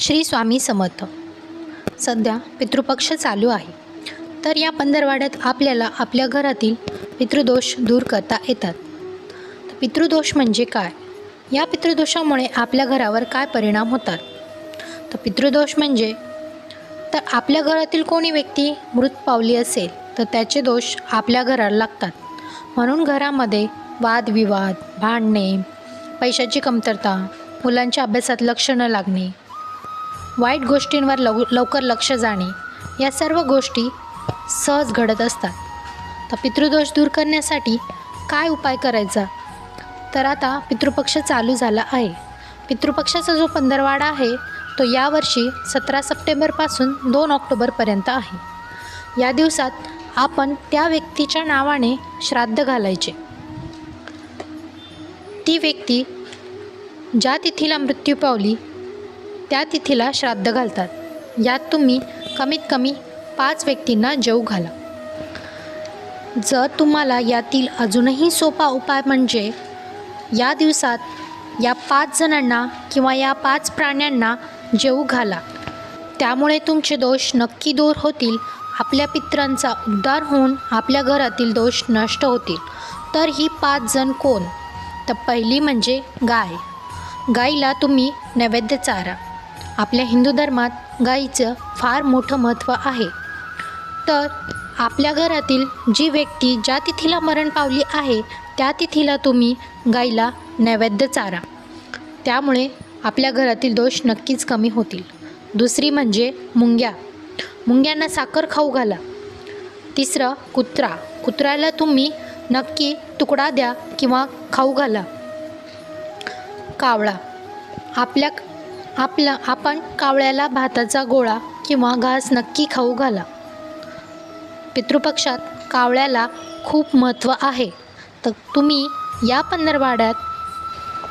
श्री स्वामी समर्थ. सध्या पितृपक्ष चालू आहे. तर या पंधरवाड्यात आपल्याला आपल्या घरातील पितृदोष दूर करता येतात. तर पितृदोष म्हणजे काय? या पितृदोषामुळे आपल्या घरावर काय परिणाम होतात? तर पितृदोष म्हणजे तर आपल्या घरातील कोणी व्यक्ती मृत पावली असेल तर त्याचे दोष आपल्या घराला लागतात. म्हणून घरामध्ये वादविवाद भांडणे पैशाची कमतरता मुलांच्या अभ्यासात लक्ष न लागणे वाईट गोष्टींवर लव लवकर लक्ष जाणे या सर्व गोष्टी सहज घडत असतात. तर पितृदोष दूर करण्यासाठी काय उपाय करायचा? तर आता पितृपक्ष चालू झाला आहे. पितृपक्षाचा जो पंधरवाडा आहे तो यावर्षी सतरा सप्टेंबरपासून दोन ऑक्टोबरपर्यंत आहे. या दिवसात आपण त्या व्यक्तीच्या नावाने श्राद्ध घालायचे. ती व्यक्ती ज्या तिथीला मृत्यू पावली त्या तिथीला श्राद्ध घालतात. यात तुम्ही कमीत कमी पाच व्यक्तींना जेऊ घाला. जर तुम्हाला यातील अजूनही सोपा उपाय म्हणजे या दिवसात या पाच जणांना किंवा या पाच प्राण्यांना जेऊ घाला. त्यामुळे तुमचे दोष नक्की दूर होतील आपल्या पित्रांचा उद्धार होऊन आपल्या घरातील दोष नष्ट होतील. तर ही पाच जण कोण? तर पहिली म्हणजे गाय. गाईला तुम्ही नैवेद्य चारा. आपल्या हिंदू धर्मात गाईचं फार मोठं महत्त्व आहे. तर आपल्या घरातील जी व्यक्ती ज्या तिथीला मरण पावली आहे त्या तिथीला तुम्ही गाईला नैवेद्य चारा. त्यामुळे आपल्या घरातील दोष नक्कीच कमी होतील. दुसरी म्हणजे मुंग्या. मुंग्यांना साखर खाऊ घाला. तिसरं कुत्रा. कुत्र्याला तुम्ही नक्की तुकडा द्या किंवा खाऊ घाला. कावळा. आपल्या आपला आपण कावळ्याला भाताचा गोळा किंवा घास नक्की खाऊ घाला. पितृपक्षात कावळ्याला खूप महत्त्व आहे. तर तुम्ही या पंधरवाड्यात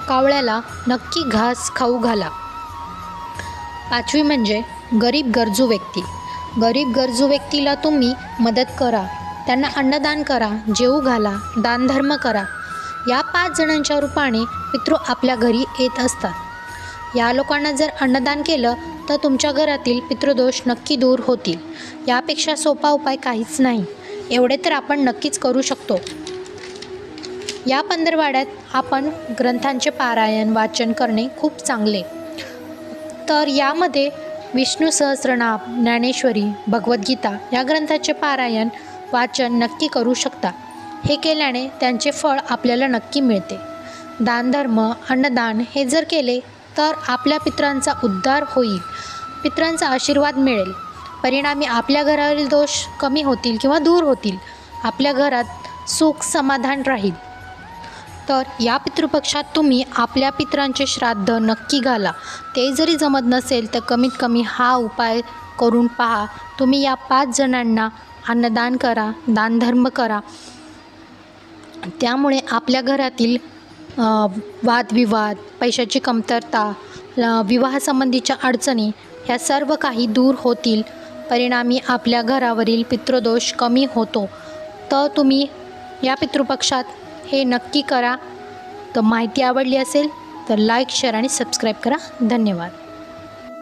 कावळ्याला नक्की घास खाऊ घाला. पाचवी म्हणजे गरीब गरजू व्यक्ती. गरीब गरजू व्यक्तीला तुम्ही मदत करा. त्यांना अन्नदान करा जेवू घाला दानधर्म करा. या पाच जणांच्या रूपाने पितृ आपल्या घरी येत असतात. या लोकांना जर अन्नदान केलं तर तुमच्या घरातील पितृदोष नक्की दूर होतील. यापेक्षा सोपा उपाय काहीच नाही. एवढे तर आपण नक्कीच करू शकतो. या पंधरवाड्यात आपण ग्रंथांचे पारायण वाचन करणे खूप चांगले. तर यामध्ये विष्णू सहस्रनाम ज्ञानेश्वरी भगवद्गीता या ग्रंथाचे पारायण वाचन नक्की करू शकता. हे केल्याने त्यांचे फळ आपल्याला नक्की मिळते. दानधर्म अन्नदान हे जर केले तर आपल्या पित्रांचा उद्धार होईल. पित्रांचा आशीर्वाद मिळेल. परिणामी आपल्या घरावरील दोष कमी होतील किंवा दूर होतील. आपल्या घरात सुख समाधान राहील. तर या पितृपक्षात तुम्ही आपल्या पित्रांचे श्राद्ध नक्की घाला. ते जरी जमत नसेल तर कमीत कमी हा उपाय करून पहा. तुम्ही या पाच जणांना अन्नदान करा दानधर्म करा. त्यामुळे आपल्या घरातील वादविवाद पैशाची कमतरता विवाहासंबंधीच्या अडचणी ह्या सर्व काही दूर होतील. परिणामी आपल्या घरावरील पितृदोष कमी होतो. तर तुम्ही या पितृपक्षात हे नक्की करा. तर माहिती आवडली असेल तर लाईक शेअर आणि सबस्क्राईब करा. धन्यवाद.